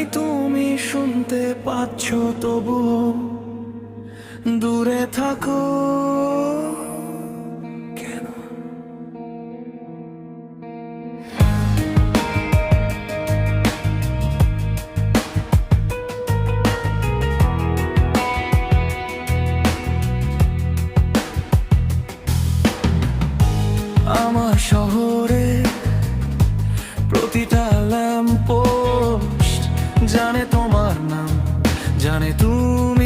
জানি তুমি শুনতে পাচ্ছ তবু দূরে থাকো। আমার শহরে প্রতিটা জানে তোমার নাম জানে তুমি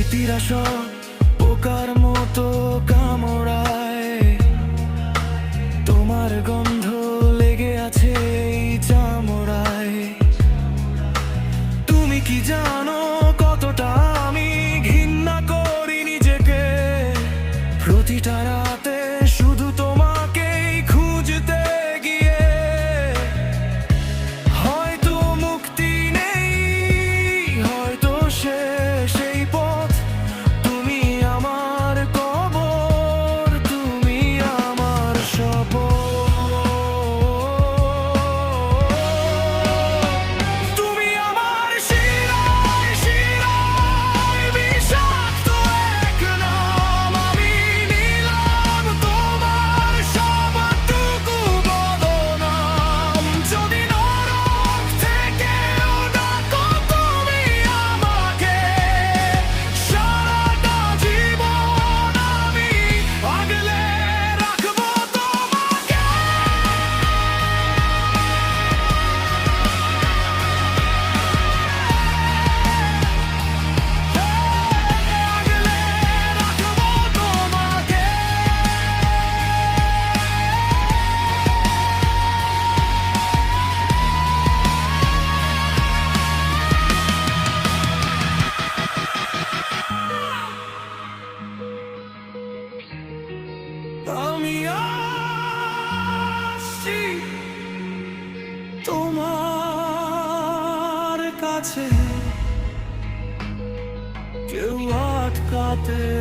স্মৃতিরা সব পোকার মতো কামড়ায়। তোমার গন্ধ লেগে আছে চামড়ায়। তুমি কি জানো কতটা আমি ঘৃণা করি নিজেকে? প্রতিটা আছে। কেউ আটকাতে